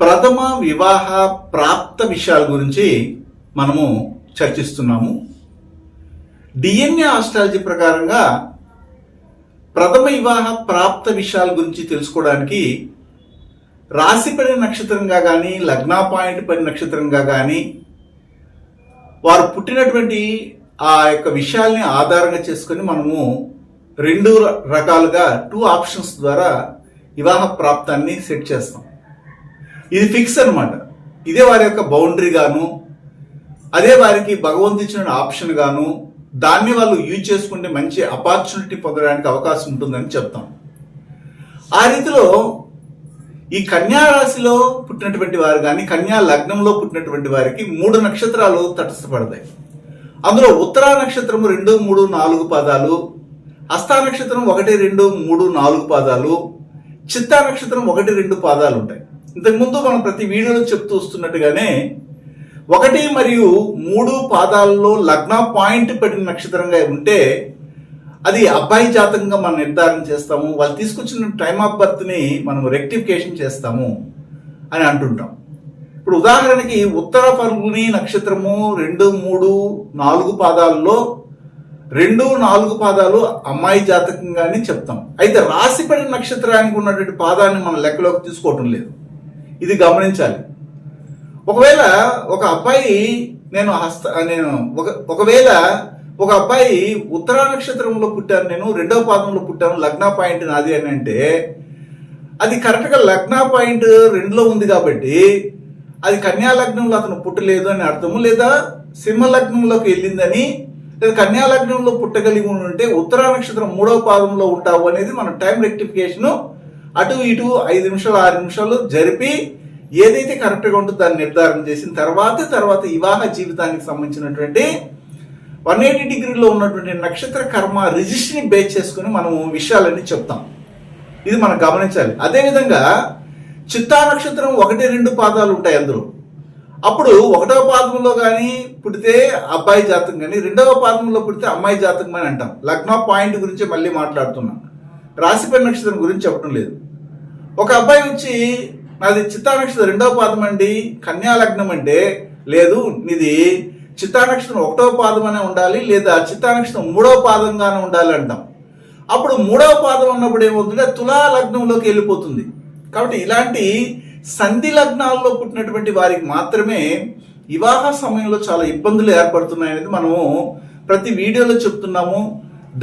ప్రథమ వివాహ ప్రాప్త విషయాల గురించి మనము చర్చిస్తున్నాము. డిఎన్ఏ ఆస్ట్రాలజీ ప్రకారంగా ప్రథమ వివాహ ప్రాప్త విషయాల గురించి తెలుసుకోవడానికి రాశిపడి నక్షత్రంగా కానీ లగ్నా పాయింట్ పడిన నక్షత్రంగా కానీ వారు పుట్టినటువంటి ఆ యొక్క విషయాల్ని ఆధారంగా చేసుకొని మనము రెండు రకాలుగా టూ ఆప్షన్స్ ద్వారా వివాహ ప్రాప్తాన్ని సెట్ చేస్తాం. ఇది ఫిక్స్ అనమాట ఇదే వారి యొక్క బౌండరీ గాను అదే వారికి భగవంతు ఇచ్చిన ఆప్షన్ గాను దాన్ని వాళ్ళు యూజ్ చేసుకుంటే మంచి ఆపర్చునిటీ పొందడానికి అవకాశం ఉంటుందని చెప్తాం. ఆ రీతిలో ఈ కన్యా రాశిలో పుట్టినటువంటి వారు కానీ కన్యా లగ్నంలో పుట్టినటువంటి వారికి మూడు నక్షత్రాలు తటస్థపడతాయి. అందులో ఉత్తరా నక్షత్రం రెండు మూడు నాలుగు పాదాలు హస్తా నక్షత్రం ఒకటి రెండు మూడు నాలుగు పాదాలు చిత్తా నక్షత్రం ఒకటి రెండు పాదాలు ఉంటాయి. ఇంతకుముందు మనం ప్రతి వీడియోలో చెప్తూ వస్తున్నట్టుగానే ఒకటి మరియు మూడు పాదాలలో లగ్న పాయింట్ పడిన నక్షత్రంగా ఉంటే అది అబ్బాయి జాతకంగా మనం నిర్ధారణ చేస్తాము వాళ్ళు తీసుకొచ్చిన టైమ్ ఆఫ్ బర్త్ని మనం రెక్టిఫికేషన్ చేస్తాము అని అంటుంటాం. ఇప్పుడు ఉదాహరణకి ఉత్తర పరుగుని నక్షత్రము రెండు మూడు నాలుగు పాదాల్లో రెండు నాలుగు పాదాలు అమ్మాయి జాతకంగానే చెప్తాం. అయితే రాశిపడిన నక్షత్రానికి ఉన్నటువంటి పాదాన్ని మనం లెక్కలోకి తీసుకోవటం లేదు. ఇది గమనించాలి. ఒకవేళ ఒక అబ్బాయి నేను హస్త నేను ఒక ఒకవేళ ఒక అబ్బాయి ఉత్తరా నక్షత్రంలో పుట్టాను నేను రెండవ పాదంలో పుట్టాను లగ్న పాయింట్ నాది అని అంటే అది కరెక్ట్గా లగ్న పాయింట్ రెండులో ఉంది కాబట్టి అది కన్యా లగ్నంలో అతను పుట్టలేదు అని అర్థము లేదా సింహ లగ్నంలోకి వెళ్ళిందని లేదా కన్యా లగ్నంలో పుట్టగలిగి ఉంటే ఉత్తరా నక్షత్రం మూడవ పాదంలో ఉంటావు అనేది మన టైం రెక్టిఫికేషను అటు ఇటు ఐదు నిమిషాలు ఆరు నిమిషాలు జరిపి ఏదైతే కరెక్ట్గా ఉంటుందో దాన్ని నిర్ధారణ చేసిన తర్వాత తర్వాత వివాహ జీవితానికి సంబంధించినటువంటి వన్ ఎయిటీ డిగ్రీలో ఉన్నటువంటి నక్షత్ర కర్మ రిజిస్ట్ని బేస్ చేసుకుని మనము విషయాలన్నీ చెప్తాం. ఇది మనం గమనించాలి. అదేవిధంగా చిత్తా నక్షత్రం ఒకటి రెండు పాదాలు ఉంటాయి అందులో. అప్పుడు ఒకటవ పాదంలో కానీ పుడితే అబ్బాయి జాతకం కానీ రెండవ పాదంలో పుడితే అమ్మాయి జాతకం అని అంటాం. లగ్న పాయింట్ గురించి మళ్ళీ మాట్లాడుతున్నాం. రాశిపై నక్షత్రం గురించి చెప్పడం లేదు. ఒక అబ్బాయి వచ్చి నాది చిత్తానక్షత్రం రెండవ పాదం అండి కన్యా లగ్నం అంటే లేదు నీది చిత్తానక్షత్రం ఒకటవ పాదమనే ఉండాలి లేదా చిత్తానక్షత్రం మూడవ పాదంగానే ఉండాలి అంటాం. అప్పుడు మూడవ పాదం అన్నప్పుడు ఏమవుతుందంటే తులా లగ్నంలోకి వెళ్ళిపోతుంది. కాబట్టి ఇలాంటి సంధి లగ్నాల్లో పుట్టినటువంటి వారికి మాత్రమే వివాహ సమయంలో చాలా ఇబ్బందులు ఏర్పడుతున్నాయనేది మనము ప్రతి వీడియోలో చెప్తున్నాము.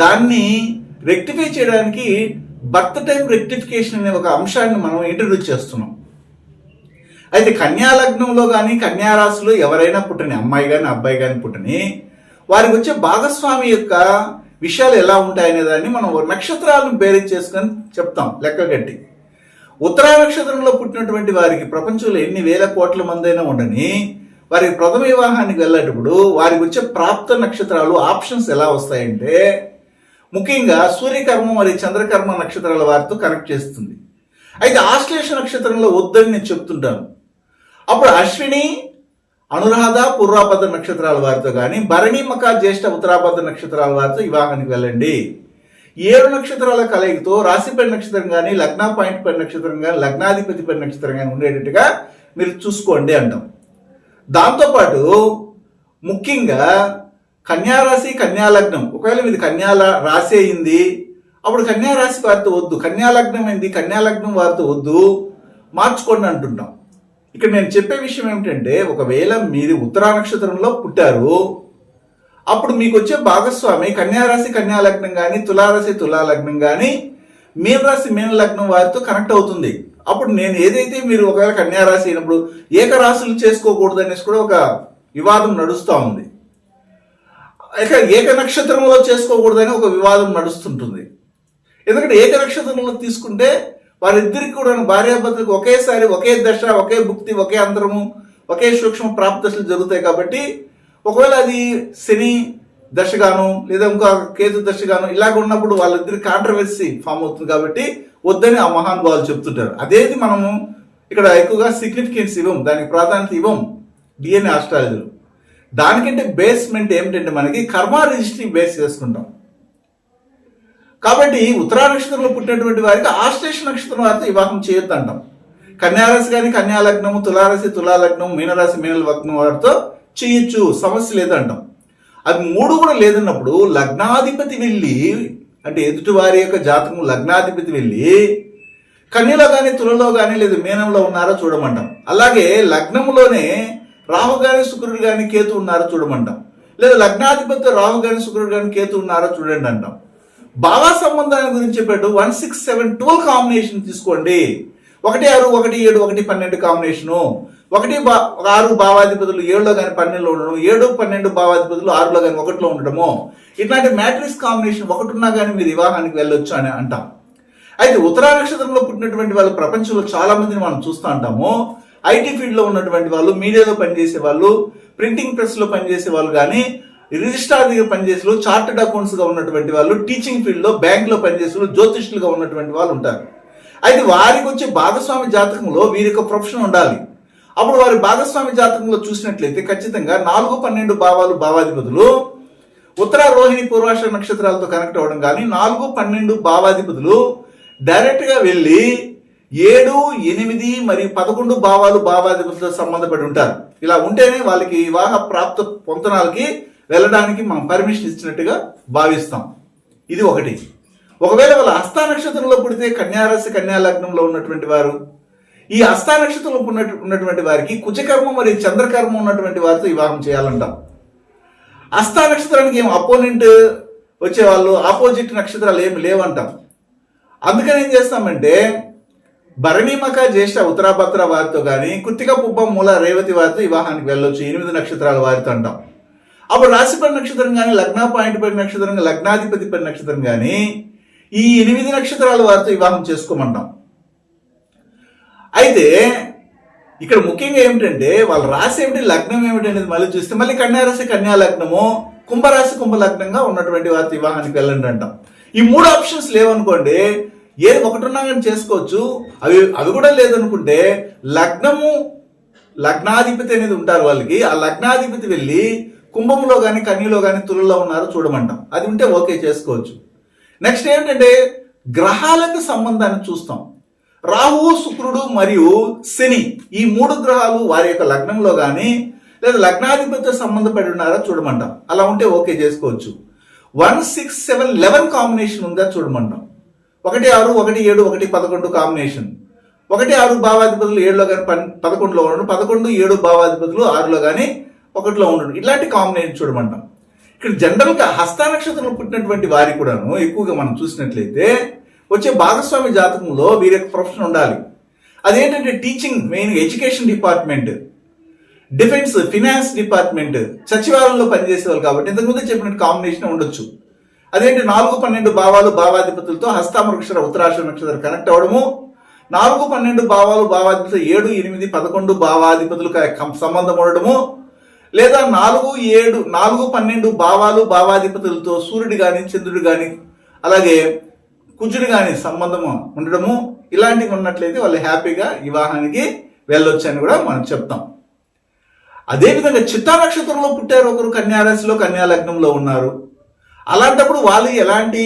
దాన్ని రెక్టిఫై చేయడానికి బర్త్ టైం రెక్టిఫికేషన్ అనే ఒక అంశాన్ని మనం ఇంట్రడ్యూస్ చేస్తున్నాం. అయితే కన్యాలగ్నంలో కానీ కన్యారాశిలో ఎవరైనా పుట్టని అమ్మాయి కానీ అబ్బాయి కానీ పుట్టని వారికి వచ్చే భాగస్వామి యొక్క విషయాలు ఎలా ఉంటాయనే దాన్ని మనం నక్షత్రాలను బేరీజ్ చేసుకొని చెప్తాం లెక్క కట్టి ఉత్తరా నక్షత్రంలో పుట్టినటువంటి వారికి ప్రపంచంలో ఎన్ని వేల కోట్ల మందైనా ఉండని వారికి ప్రథమ వివాహానికి వెళ్ళేటప్పుడు వారికి వచ్చే ప్రాప్త నక్షత్రాలు ఆప్షన్స్ ఎలా వస్తాయంటే ముఖ్యంగా సూర్యకర్మ మరియు చంద్రకర్మ నక్షత్రాల వారితో కనెక్ట్ చేస్తుంది. అయితే ఆశ్లేష నక్షత్రంలో వద్దని నేను చెప్తుంటాను. అప్పుడు అశ్విని అనురాధ పూర్వాభద్ర నక్షత్రాల వారితో కానీ భరణి మక జ్యేష్ఠ ఉత్తరాభద్ర నక్షత్రాల వారితో వివాహానికి వెళ్ళండి. ఏడు నక్షత్రాల కలయికతో రాశిపై నక్షత్రం కానీ లగ్న పాయింట్ పై నక్షత్రం కానీ లగ్నాధిపతి పై నక్షత్రం కానీ ఉండేటట్టుగా మీరు చూసుకోండి అంటాం. దాంతోపాటు ముఖ్యంగా కన్యారాశి కన్యాలగ్నం. కన్యా లగ్నం ఒకవేళ మీది కన్యాల రాశి అయింది అప్పుడు కన్యారాశి వారితో వద్దు. కన్యాలగ్నం అయింది కన్యాలగ్నం వారితో వద్దు మార్చుకోండి అంటుంటాం ఇక్కడ నేను చెప్పే విషయం ఏమిటంటే ఒకవేళ మీరు ఉత్తరా నక్షత్రంలో పుట్టారు అప్పుడు మీకు వచ్చే భాగస్వామి కన్యారాశి కన్యాలగ్నం కానీ తులారాశి తులాలగ్నం కానీ మీనరాశి మీన లగ్నం వారితో కనెక్ట్ అవుతుంది. అప్పుడు నేను ఏదైతే మీరు ఒకవేళ కన్యారాశి అయినప్పుడు ఏకరాశులు చేసుకోకూడదు అనేసి కూడా ఒక వివాదం నడుస్తూ ఉంది. ఇక ఏక నక్షత్రంలో చేసుకోకూడదని ఒక వివాదం నడుస్తుంటుంది. ఎందుకంటే ఏక నక్షత్రంలో తీసుకుంటే వారిద్దరికి కూడా భార్యాభర్తలకు ఒకేసారి ఒకే దశ ఒకే భుక్తి ఒకే అంతరము ఒకే సూక్ష్మ ప్రాప్తశలు జరుగుతాయి కాబట్టి ఒకవేళ అది శని దశగాను లేదా ఇంకా కేతు దశగాను ఇలాగ ఉన్నప్పుడు వాళ్ళిద్దరి కాంట్రవర్సీ ఫామ్ అవుతుంది కాబట్టి వద్దని ఆ మహానుభావులు చెప్తుంటారు. అదేది మనము ఇక్కడ ఎక్కువగా సిగ్నిఫికెన్స్ ఇవ్వం దానికి ప్రాధాన్యత ఇవ్వం డిఎన్ఏ ఆస్ట్రాలజీలో దానికంటే బేస్మెంట్ ఏమిటంటే మనకి కర్మ రిజిస్ట్రీ బేస్ చేసుకుంటాం. కాబట్టి ఉత్తరా నక్షత్రంలో పుట్టినటువంటి వారికి ఆశ్లేష నక్షత్రం వారితో వివాహం చేయొద్దు అంటాం. కన్యారాశి కానీ కన్యాలగ్నము తులారాశి తులాలగ్నం మీనరాశి మీనలగ్నం వారితో చేయొచ్చు. సమస్య లేదు అంటాం. అది మూడు కూడా లేదన్నప్పుడు లగ్నాధిపతి వెళ్ళి అంటే ఎదుటివారి యొక్క జాతకం లగ్నాధిపతి వెళ్ళి కన్యలో కానీ తులలో కానీ లేదా మీనంలో ఉన్నారో చూడమంటాం. అలాగే లగ్నములోనే రాహు కానీ శుక్రుడు కానీ కేతు ఉన్నారో చూడమంటాం. లేదా లగ్నాధిపతి రాహు కానీ శుక్రుడు కానీ కేతు ఉన్నారో చూడండి అంటాం. భావ సంబంధాల గురించి చెప్పాడు one six seven twelve combination తీసుకోండి. ఒకటి ఆరు ఒకటి ఏడు ఒకటి పన్నెండు కాంబినేషను ఒకటి బా ఆరు భావాధిపతులు ఏడులో కానీ పన్నెండులో ఉండడం ఏడు పన్నెండు భావాధిపతులు ఆరులో కానీ ఒకటిలో ఉండడము. ఇట్లాంటి మ్యాట్రిక్స్ కాంబినేషన్ ఒకటి ఉన్నా కానీ మీరు వివాహానికి వెళ్ళొచ్చు అని అంటాం. అయితే ఉత్తరా నక్షత్రంలో పుట్టినటువంటి వాళ్ళు ప్రపంచంలో చాలా మందిని మనం చూస్తూ ఉంటాము. ఐటీ ఫీల్డ్లో ఉన్నటువంటి వాళ్ళు మీడియాలో పనిచేసే వాళ్ళు ప్రింటింగ్ ప్రెస్లో పనిచేసే వాళ్ళు కానీ రిజిస్ట్రార్ దగ్గర పనిచేసే వాళ్ళు చార్టెడ్ అకౌంట్స్గా ఉన్నటువంటి వాళ్ళు టీచింగ్ ఫీల్డ్లో బ్యాంక్లో పనిచేసే వాళ్ళు జ్యోతిష్యులుగా ఉన్నటువంటి వాళ్ళు ఉంటారు. అయితే వారికి వచ్చే భాగస్వామి జాతకంలో వీరి యొక్క ప్రొఫెషన్ ఉండాలి. అప్పుడు వారి భాగస్వామి జాతకంలో చూసినట్లయితే ఖచ్చితంగా నాలుగు పన్నెండు భావాలు భావాధిపతులు ఉత్తర రోహిణి పూర్వాష నక్షత్రాలతో కనెక్ట్ అవ్వడం కానీ నాలుగు పన్నెండు భావాధిపతులు డైరెక్ట్గా వెళ్ళి ఏడు ఎనిమిది మరియు పదకొండు భావాలు భావాధిపతితో సంబంధపడి ఉంటారు. ఇలా ఉంటేనే వాళ్ళకి వివాహ ప్రాప్త పొంతనాలకి వెళ్ళడానికి మనం పర్మిషన్ ఇచ్చినట్టుగా భావిస్తాం. ఇది ఒకటి. ఒకవేళ వాళ్ళ హస్తా నక్షత్రంలో పుడితే కన్యారాశి కన్యా లగ్నంలో ఉన్నటువంటి వారు ఈ హస్తా నక్షత్రంలో ఉన్నటు- ఉన్నటువంటి వారికి కుజకర్మ మరియు చంద్రకర్మ ఉన్నటువంటి వారితో వివాహం చేయాలంటాం. హస్తా నక్షత్రానికి ఏం అపోనెంట్ వచ్చేవాళ్ళు? ఆపోజిట్ నక్షత్రాలు ఏమి లేవంటాం. అందుకని ఏం చేస్తామంటే భరణీమక జ్యేష్ఠ ఉత్తరాభద్ర వారితో కానీ కుత్తిక పుబ్బం మూల రేవతి వారితో వివాహానికి వెళ్ళొచ్చు. ఎనిమిది నక్షత్రాల వారితో అంటాం. అప్పుడు రాశిపడి నక్షత్రం కానీ లగ్న పాయింట్ పడి నక్షత్రం లగ్నాధిపతి పడి నక్షత్రం కానీ ఈ ఎనిమిది నక్షత్రాల వారితో వివాహం చేసుకోమంటాం. అయితే ఇక్కడ ముఖ్యంగా ఏమిటంటే వాళ్ళ రాశి ఏమిటి లగ్నం ఏమిటి అనేది మళ్ళీ చూస్తే మళ్ళీ కన్యారాశి కన్యా లగ్నము కుంభరాశి కుంభ లగ్నంగా ఉన్నటువంటి వారితో వివాహానికి వెళ్ళండి అంటాం. ఈ మూడు ఆప్షన్స్ లేవనుకోండి ఏది ఒకటి ఉన్నా కానీ చేసుకోవచ్చు. అవి అవి కూడా లేదనుకుంటే లగ్నము లగ్నాధిపతి అనేది ఉంటారు వాళ్ళకి. ఆ లగ్నాధిపతి వెళ్ళి కుంభంలో కానీ కన్యలో కానీ తులలో ఉన్నారో చూడమంటాం. అది ఉంటే ఓకే చేసుకోవచ్చు. నెక్స్ట్ ఏంటంటే గ్రహాలకు సంబంధాన్ని చూస్తాం. రాహు శుక్రుడు మరియు శని ఈ మూడు గ్రహాలు వారి యొక్క లగ్నంలో కానీ లేదా లగ్నాధిపతితో సంబంధపడి ఉన్నారా చూడమంటాం. అలా ఉంటే ఓకే చేసుకోవచ్చు. One six seven eleven combination ఉందా చూడమంటాం. ఒకటి ఆరు ఒకటి ఏడు ఒకటి పదకొండు కాంబినేషన్ ఒకటి ఆరు భావాధిపతులు ఏడులో కానీ పన్ పదకొండులో ఉండడం పదకొండు ఏడు భావాధిపతులు ఆరులో కానీ ఒకటిలో ఉండడం ఇలాంటి కాంబినేషన్ చూడమంటాం. ఇక్కడ జనరల్గా హస్త నక్షత్రంలో పుట్టినటువంటి వారి కూడాను ఎక్కువగా మనం చూసినట్లయితే వచ్చే భాగస్వామి జాతకంలో వీరి యొక్క ప్రొఫెషన్ ఉండాలి. అదేంటంటే teaching main education department defence finance department సచివాలయంలో పనిచేసే వాళ్ళు కాబట్టి ఇంతకుముందు చెప్పినట్టు కాంబినేషన్ ఉండొచ్చు. అదేంటి నాలుగు పన్నెండు భావాలు భావాధిపతులతో హస్తామృక్షర ఉత్తరాక్షర నక్షత్రం కనెక్ట్ అవ్వడము నాలుగు పన్నెండు భావాలు భావాధిపతులు ఏడు ఎనిమిది పదకొండు భావాధిపతులు సంబంధం ఉండడము? లేదా నాలుగు ఏడు నాలుగు పన్నెండు భావాలు భావాధిపతులతో సూర్యుడు కానీ చంద్రుడు కానీ అలాగే కుజుడు కానీ సంబంధము ఉండడము? ఇలాంటివి ఉన్నట్లయితే వాళ్ళు హ్యాపీగా వివాహానికి వెళ్ళొచ్చు అని కూడా మనం చెప్తాం. అదేవిధంగా చిత్తా నక్షత్రంలో పుట్టారు ఒకరు కన్యారాశిలో కన్యా లగ్నంలో ఉన్నారు. అలాంటప్పుడు వాళ్ళు ఎలాంటి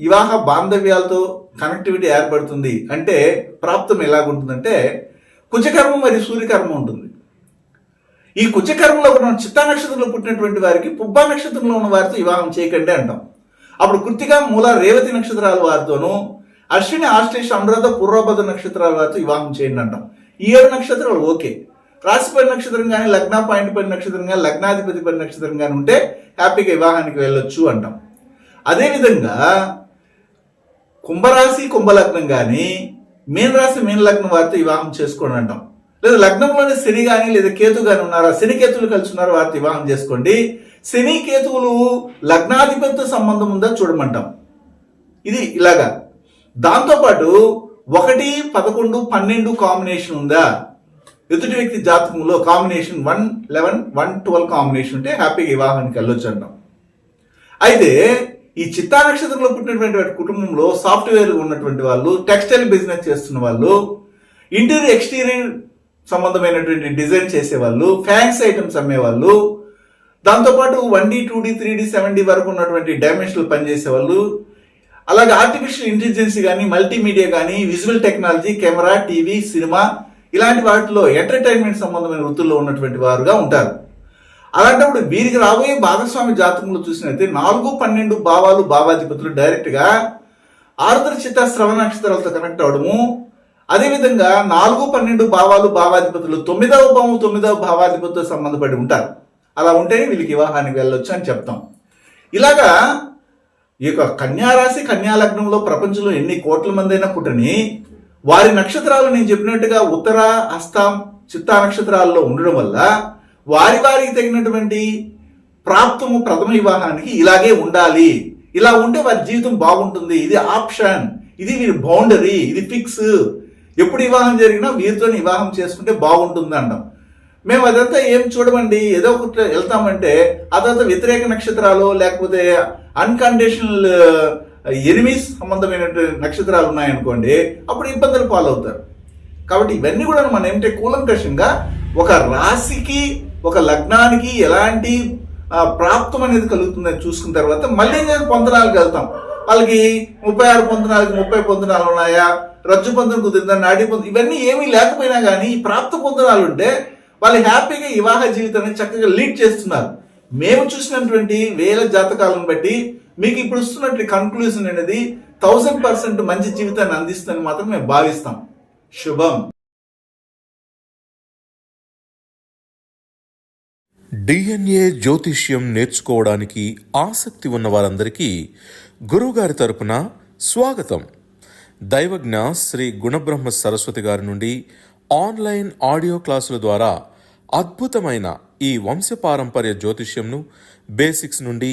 వివాహ బాంధవ్యాలతో కనెక్టివిటీ ఏర్పడుతుంది అంటే ప్రాప్తం ఎలాగుంటుందంటే కుజకర్మ మరియు సూర్యకర్మ ఉంటుంది. ఈ కుజకర్మలో ఉన్న చిత్తా నక్షత్రంలో పుట్టినటువంటి వారికి పుబ్బా నక్షత్రంలో ఉన్న వారితో వివాహం చేయకండి అంటాం. అప్పుడు కృతిక మూల రేవతి నక్షత్రాల వారితోనూ అశ్విని ఆశ్లేష అనురాధ పూర్వభద్ర నక్షత్రాల వారితో వివాహం చేయండి అంటాం. ఈ ఏడు నక్షత్రాలు ఓకే. రాశిపడి నక్షత్రం కానీ లగ్న పాయింట్ పడి నక్షత్రం కానీ లగ్నాధిపతి పడి నక్షత్రం కానీ ఉంటే హ్యాపీగా వివాహానికి వెళ్ళొచ్చు అంటాం. అదేవిధంగా కుంభరాశి కుంభలగ్నం కానీ మీన రాశి మీన లగ్నం వారితో వివాహం చేసుకోండి అంటాం. లేదా లగ్నంలోనే శని కానీ లేదా కేతు కానీ ఉన్నారా శని కేతులు కలిసి ఉన్నారు వారితో వివాహం చేసుకోండి. శని కేతువులు లగ్నాధిపతితో సంబంధం ఉందా చూడమంటాం. ఇది ఇలాగా. దాంతోపాటు ఒకటి పదకొండు పన్నెండు కాంబినేషన్ ఉందా? ఎదుటి వ్యక్తి జాతకంలో combination one eleven one twelve combination ఉంటే హ్యాపీగా వివాహానికి వెళ్ళొచ్చు అంటాం. అయితే ఈ చిత్తా నక్షత్రంలో పుట్టినటువంటి కుటుంబంలో సాఫ్ట్వేర్ ఉన్నటువంటి వాళ్ళు టెక్స్టైల్ బిజినెస్ చేస్తున్న వాళ్ళు ఇంటీరియర్ ఎక్స్టీరియర్ సంబంధమైనటువంటి డిజైన్ చేసేవాళ్ళు ఫ్యాన్స్ ఐటమ్స్ అమ్మేవాళ్ళు దాంతోపాటు one D two D three D seven D వరకు ఉన్నటువంటి డైమెన్షన్లు పనిచేసే వాళ్ళు అలాగే ఆర్టిఫిషియల్ ఇంటెలిజెన్స్ కానీ మల్టీమీడియా కానీ visual technology camera TV cinema ఇలాంటి వాటిలో ఎంటర్టైన్మెంట్ సంబంధమైన వృత్తుల్లో ఉన్నటువంటి వారుగా ఉంటారు. అలాంటప్పుడు వీరికి రాబోయే భాగస్వామి జాతకంలో చూసినట్లయితే నాలుగు పన్నెండు భావాలు భావాధిపతులు డైరెక్ట్గా ఆరుద్ర చిత్త శ్రవణ నక్షత్రాలతో కనెక్ట్ అవడము. అదేవిధంగా నాలుగు పన్నెండు భావాలు భావాధిపతులు తొమ్మిదవ భావం తొమ్మిదవ భావాధిపతితో సంబంధపడి ఉంటారు. అలా ఉంటేనే వీళ్ళకి వివాహానికి వెళ్ళొచ్చు అని చెప్తాం. ఇలాగా ఈ యొక్క కన్యారాశి కన్యాలగ్నంలో ప్రపంచంలో ఎన్ని కోట్ల మంది అయినా పుట్టని వారి నక్షత్రాలు నేను చెప్పినట్టుగా ఉత్తర హస్తం చిత్తా నక్షత్రాల్లో ఉండడం వల్ల వారి వారికి తగినటువంటి ప్రాప్తము ప్రథమ వివాహానికి ఇలాగే ఉండాలి. ఇలా ఉంటే వారి జీవితం బాగుంటుంది. ఇది ఆప్షన్. ఇది వీరి బౌండరీ. ఇది ఫిక్స్. ఎప్పుడు వివాహం జరిగినా వీరితో వివాహం చేసుకుంటే బాగుంటుంది అంటాం. మేము అదంతా ఏం చూడమండి. ఏదో ఒకటి వెళ్తామంటే ఆ తర్వాత వ్యతిరేక నక్షత్రాలు లేకపోతే అన్కండిషనల్ ఎనిమి సంబంధమైన నక్షత్రాలు ఉన్నాయనుకోండి అప్పుడు ఇబ్బందులు పాలవుతారు. కాబట్టి ఇవన్నీ కూడా మనం ఏమిటంటే కూలంకషంగా ఒక రాశికి ఒక లగ్నానికి ఎలాంటి ప్రాప్తం అనేది కలుగుతుందని చూసుకున్న తర్వాత మళ్ళీ నేను పొందనాలకు వెళ్తాం. వాళ్ళకి ముప్పై ఆరు పొందనాలకి ముప్పై పొందనాలు ఉన్నాయా? రజ్జు పొందన కుదిరిందా? నాడి పొంద ఇవన్నీ ఏమీ లేకపోయినా కానీ ఈ ప్రాప్త పొందనాలు ఉంటే వాళ్ళు హ్యాపీగా వివాహ జీవితాన్ని చక్కగా లీడ్ చేస్తున్నారు. మేము చూసినటువంటి వేల జాతకాలను బట్టి మీకు ఇప్పుడు వస్తున్నటువంటి కన్క్లూజన్ అనేది థౌసండ్ పర్సెంట్ మంచి జీవితాన్ని అందిస్తుందని మాత్రం మేము భావిస్తాం. శుభం. డిఎన్ఏ జ్యోతిష్యం నేర్చుకోవడానికి ఆసక్తి ఉన్న వారందరికీ గురువుగారి తరపున స్వాగతం. దైవజ్ఞ శ్రీ గుణబ్రహ్మ సరస్వతి గారి నుండి ఆన్లైన్ ఆడియో క్లాసుల ద్వారా అద్భుతమైన ఈ వంశపారంపర్య జ్యోతిష్యంను బేసిక్స్ నుండి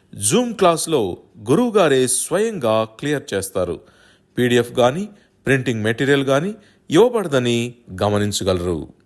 జూమ్ క్లాస్లో గురువుగారే స్వయంగా క్లియర్ చేస్తారు. పీడిఎఫ్ కానీ ప్రింటింగ్ మెటీరియల్ కానీ ఇవ్వబడదని గమనించగలరు.